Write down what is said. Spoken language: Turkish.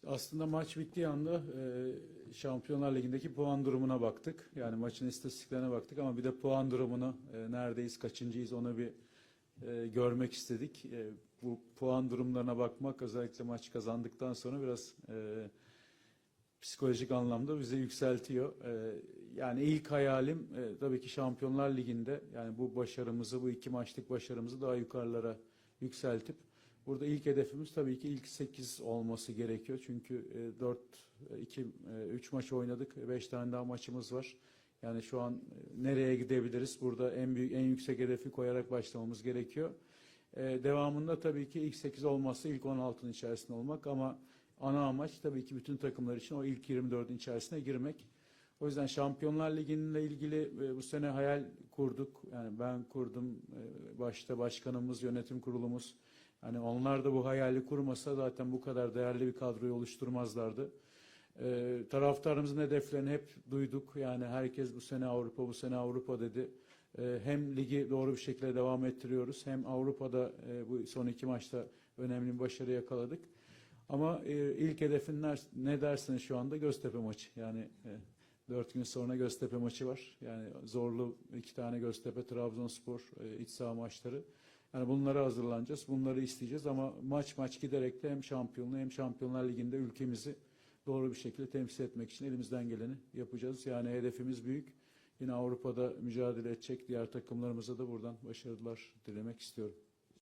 İşte aslında maç bittiği anda e, Şampiyonlar Ligi'ndeki puan durumuna baktık. Yani maçın istatistiklerine baktık ama bir de puan durumunu e, neredeyiz, kaçıncıyız onu bir e, görmek istedik. E, bu puan durumlarına bakmak özellikle maç kazandıktan sonra biraz e, psikolojik anlamda bizi yükseltiyor. E, yani ilk hayalim e, tabii ki Şampiyonlar Ligi'nde yani bu başarımızı, bu iki maçlık başarımızı daha yukarılara yükseltip Burada ilk hedefimiz tabii ki ilk 8 olması gerekiyor. Çünkü 4 2 3 maç oynadık. 5 tane daha maçımız var. Yani şu an e, nereye gidebiliriz? Burada en büyük en yüksek hedefi koyarak başlamamız gerekiyor. E, devamında tabii ki ilk 8 olması ilk 16'ın içerisinde olmak ama ana amaç tabii ki bütün takımlar için o ilk 24'ün içerisine girmek. O yüzden Şampiyonlar Ligi'yle ilgili e, bu sene hayal kurduk. Yani ben kurdum. E, başta başkanımız, yönetim kurulumuz. Hani onlar da bu hayali kurmasa zaten bu kadar değerli bir kadroyu oluşturmazlardı. Ee, taraftarımızın hedeflerini hep duyduk. Yani herkes bu sene Avrupa, bu sene Avrupa dedi. Ee, hem ligi doğru bir şekilde devam ettiriyoruz. Hem Avrupa'da e, bu son iki maçta önemli bir başarı yakaladık. Ama e, ilk hedefin ne, dersiniz şu anda? Göztepe maçı. Yani e, dört gün sonra Göztepe maçı var. Yani zorlu iki tane Göztepe, Trabzonspor e, iç saha maçları. Yani bunlara hazırlanacağız, bunları isteyeceğiz ama maç maç giderek de hem şampiyonluğu hem Şampiyonlar Ligi'nde ülkemizi doğru bir şekilde temsil etmek için elimizden geleni yapacağız. Yani hedefimiz büyük. Yine Avrupa'da mücadele edecek diğer takımlarımıza da buradan başarılar dilemek istiyorum.